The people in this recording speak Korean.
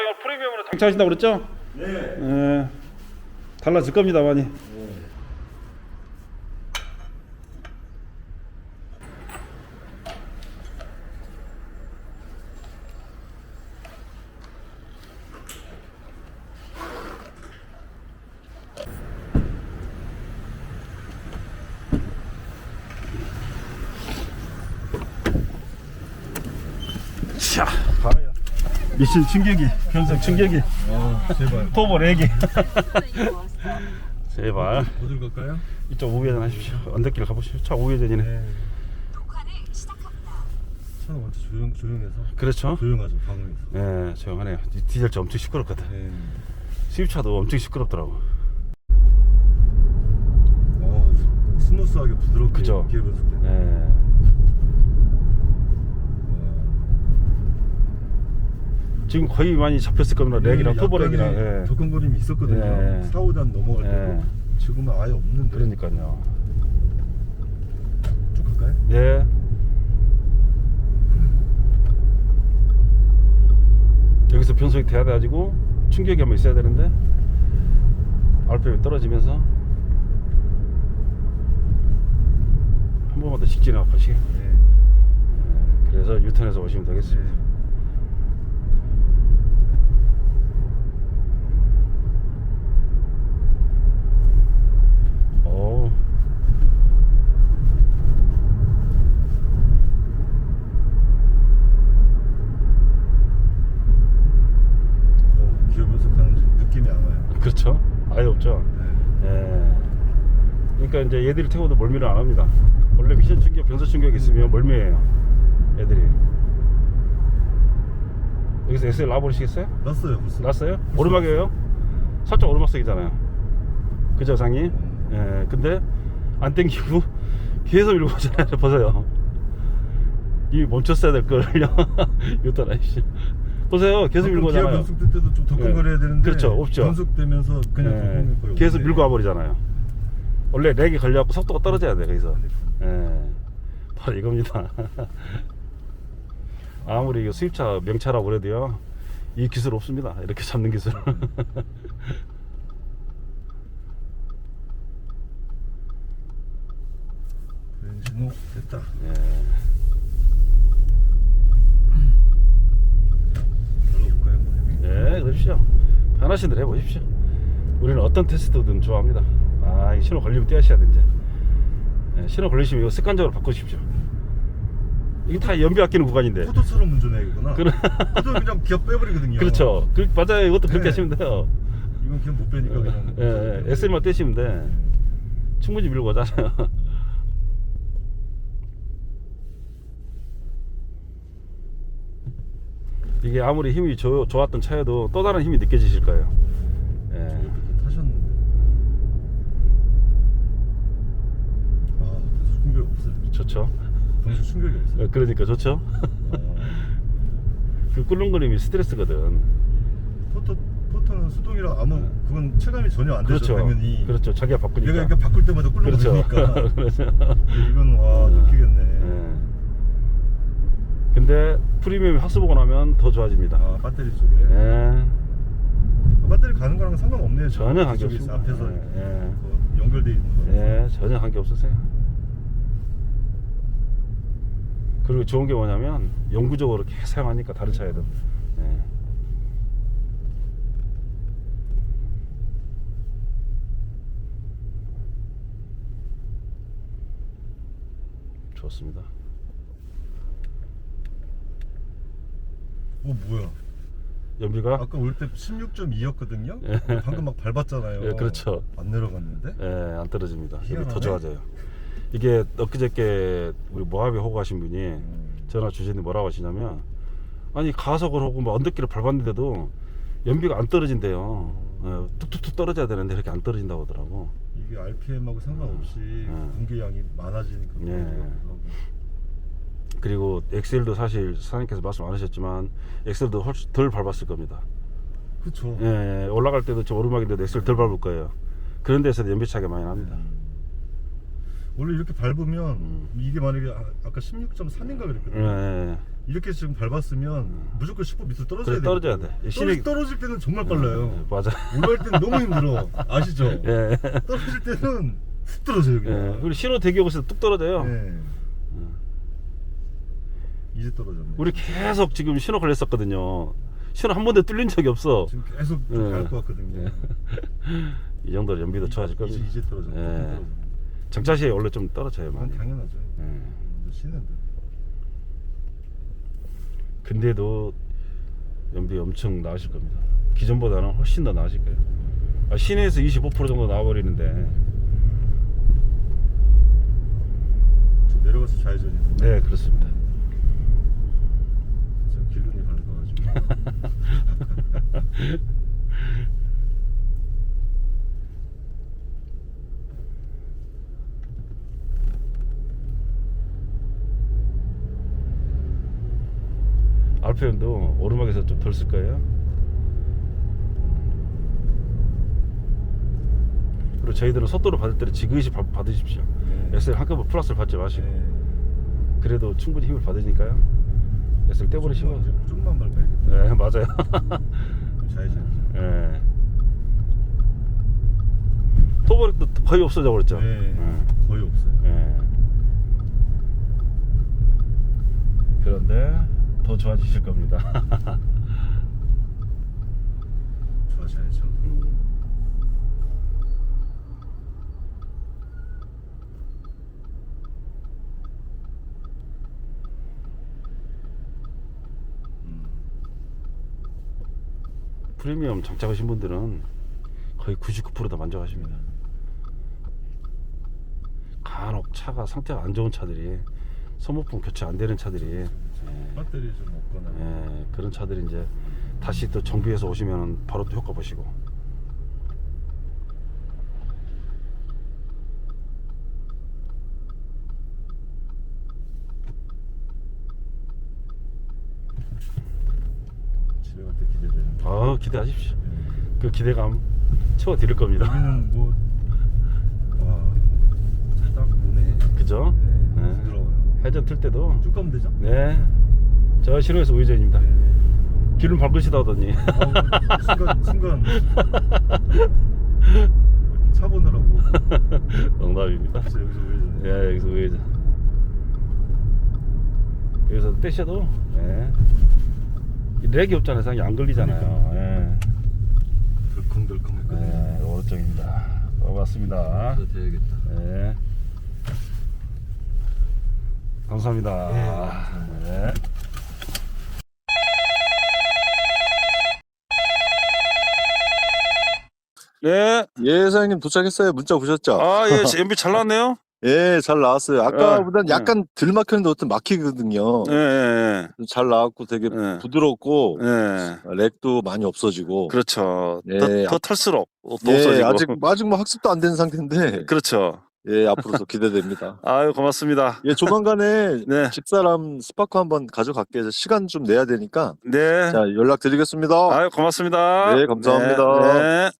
이거 프리미엄으로 장착하신다고 그랬죠? 네. 달라질 겁니다 많이. 자. 미신 충격이, 변속 충격이, 아 제발 포버 4개. 제발 어딜 갈까요? 이쪽 우회전 하십시오. 언덕길 가보시죠. 차 우회전이네. 네 차는 완전 조용, 조용해서 그렇죠? 조용하죠 방음에서 네, 조용하네요. 디- 디젤차 엄청 시끄럽거든. 네. 수입차도 엄청 시끄럽더라고. 어, 스무스하게 부드럽게 그죠? 기어 변속 때 네. 지금 거의 많이 잡혔을 겁니다. 렉이랑 터보 렉이랑. 예. 덕근거림이 있었거든요 예. 4, 5단 넘어갈 때도 예. 지금은 아예 없는데 그러니까요. 쭉 갈까요? 예. 여기서 변속이 돼야 돼가지고 충격이 한번 있어야 되는데 RPM이 떨어지면서 한 번만 더 직진하고 가시게. 네. 예, 그래서 유턴해서 오시면 되겠습니다. 네. 오. 어, 기어 변속하는 느낌이 안 와요 그렇죠. 아예 없죠. 네. 예. 그러니까 이제 얘들이 태워도 멀미를 안 합니다. 원래 미션 충격, 변속 충격 있으면 멀미해요. 애들이. 여기서 SL 놔버리시겠어요? 났어요 벌써 났어요? 오르막이에요? 살짝 오르막색이잖아요. 그죠, 상이? 음. 예. 근데 안 땡기고 계속 밀고 가잖아요. 보세요. 이 멈췄어야 될 걸요. 유턴 아시죠? 보세요. 계속 밀고 가잖아요. 변속될 때도 좀 덕근거려야 예. 되는데 그렇죠. 없죠. 변속되면서 그냥 예, 덕근거릴 거예요 계속 네. 밀고 와버리잖아요. 원래 렉이 걸려갖고 속도가 떨어져야 돼 거기서. 예, 바로 이겁니다. 아무리 이거 수입차 명차라고 그래도요, 이 기술 없습니다. 이렇게 잡는 기술. 벤신호 됐다 예, 열어볼까요? 예, 그러십시오. 편하신 대로 해보십시오. 우리는 어떤 테스트든 좋아합니다. 아, 이 신호 걸리면 돼 이제. 예, 신호 걸리시면 이거 습관적으로 바꾸십시오. 이게 다 연비 아끼는 구간인데. 포도처럼 운전해야겠구나 그래. 포도 그냥 기어 빼버리거든요 그렇죠. 그, 맞아요. 이것도 그렇게 네. 하시면 돼요. 이건 기어 못 빼니까 그냥 예, 예, SL만 떼시면 돼. 충분히 밀고 가잖아요. 이게 아무리 힘이 좋, 좋았던 차여도 또 다른 힘이 느껴지실 거예요. 예. 저것도 타셨는데 아 변속 충격이 없어요 좋죠. 변속 충격이 없어요 예, 그러니까 좋죠. 아, 그 꿀렁거림이 스트레스거든. 포토 포토는 수동이라 아무 그건 체감이 전혀 안 되죠 그렇죠. 당연히 그렇죠. 자기가 바꾸니까. 내가 이렇게 바꿀 때마다 그렇죠. 꿀렁거리니까 그렇죠. 이건 와 느끼겠네 예. 근데 프리미엄 학습 보고 나면 더 좋아집니다. 아 배터리 쪽에 예. 배터리 가는 거랑 상관없네요 저 전혀 그쪽에 관계 없습니다. 앞에서 예, 연결돼 있는 거 예, 전혀 관계 없으세요. 그리고 좋은 게 뭐냐면 영구적으로 계속 사용하니까 다른 차에도. 예. 좋습니다. 어 뭐야 연비가 아까 올 때 16.2였거든요 예. 방금 막 밟았잖아요 예, 그렇죠. 안 내려갔는데 예, 안 떨어집니다. 여기 희한하네. 더 좋아져요. 이게 엊그저께 우리 모하비 호구 하신 분이 음. 전화 주시는데 뭐라고 하시냐면 아니 가속을 하고 뭐 언덕길을 밟았는데도 연비가 안 떨어진대요. 예, 툭툭툭 떨어져야 되는데 이렇게 안 떨어진다고 하더라고. 이게 RPM하고 상관없이 음. 공기량이 많아지니까 예. 그런 거기도 하고. 그리고 엑셀도 사실 사장님께서 말씀 안 하셨지만 엑셀도 훨씬 덜 밟았을 겁니다. 그쵸 예, 예, 올라갈 때도 좀 오르막인데도 엑셀 덜 밟을 거예요. 그런 데서 연비 차이가 많이 납니다. 음. 원래 이렇게 밟으면 음. 이게 만약에 아- 아까 16.3인가 그랬거든요. 예. 이렇게 지금 밟았으면 무조건 10분 밑으로 떨어져야 그래 돼. 떨어져야 돼. 떨어질, 떨어질 때는 정말 빨라요. 예, 맞아. 올라갈 때는 너무 힘들어. 아시죠? 예. 떨어질 때는 훅 떨어져요. 예. 그냥. 우리 신호 대기업에서 뚝 떨어져요. 예. 이제 떨어졌네. 우리 계속 지금 신호 걸렸었거든요. 신호 한 번도 뚫린 적이 없어. 지금 계속 예. 왔거든요. 예. 이 정도로 연비도 좋아질 이제, 겁니다. 이제 떨어졌네. 예. 떨어졌네. 정차시에 원래 좀 떨어져요 많이. 당연하죠. 예. 신는데. 근데도 연비 엄청 나으실 겁니다. 기존보다는 훨씬 더 나으실 거예요. 아, 시내에서 25% 정도 나와버리는데. 내려가서 좌회전이. 네 그렇습니다. 제가 길눈이 밝아가지고. RPM도 오르막에서 좀 덜 쓸 거예요. 그리고 저희들은 속도를 받을 때는 지그시 받- 받으십시오. 네. SL 한꺼번에 플러스를 받지 마시고. 네. 그래도 충분히 힘을 받으니까요. SL 떼버리시고. 좀만, 밟아야겠다. 네 맞아요. 좌회전. 예. 토벌도 거의 없어져 버렸죠. 네. 예. 거의 없어요. 예. 그런데 더 좋아지실 겁니다. 좋아져야죠. 음. 프리미엄 장착하신 분들은 거의 99%다 만족하십니다. 간혹 차가 상태가 안 좋은 차들이 소모품 교체 안 되는 차들이 예, 배터리 좀 없거나. 예, 그런 차들이 이제 다시 또 정비해서 오시면 바로 또 효과 보시고 집에 갈 때 기대되는. 아 기대하십시오. 그 기대감 채워 드릴 겁니다. 여기는 뭐, 와, 딱 노네. 그죠? 네, 네. 부드러워요. 회전 틀 때도 쭉 가면 되죠? 네. 저 신호에서 우회전입니다. 네. 기름 밟으시다 하더니 아, 순간, 순간. 차 보느라고. 농담입니다. 여기서 우회전해. 예, 여기서 우회전. 여기서 떼셔도 예. 이 렉이 없잖아요. 상이 안 걸리잖아요. 예. 덜컹덜컹 했거든요. 예, 오른쪽입니다. 고맙습니다. 그래도 돼야겠다. 예. 감사합니다. 예, 감사합니다. 예. 네. 예, 사장님 도착했어요. 문자 보셨죠? 아, 예, 연비 잘 나왔네요. 예, 잘 나왔어요. 아까보단 예, 약간 덜 막혔는데 어떤 막히거든요. 예, 예, 잘 나왔고 되게 예. 부드럽고 예. 렉도 많이 없어지고. 그렇죠. 예, 더, 아- 더 탈수록 또 예, 없어지고. 아직 아직 뭐 학습도 안 된 상태인데. 그렇죠. 예, 앞으로도 기대됩니다. 아유, 고맙습니다. 예, 조만간에 네. 집사람 스파크 한번 가져갈게요. 시간 좀 내야 되니까. 네. 자, 연락드리겠습니다. 아유, 고맙습니다. 네, 감사합니다. 네, 네.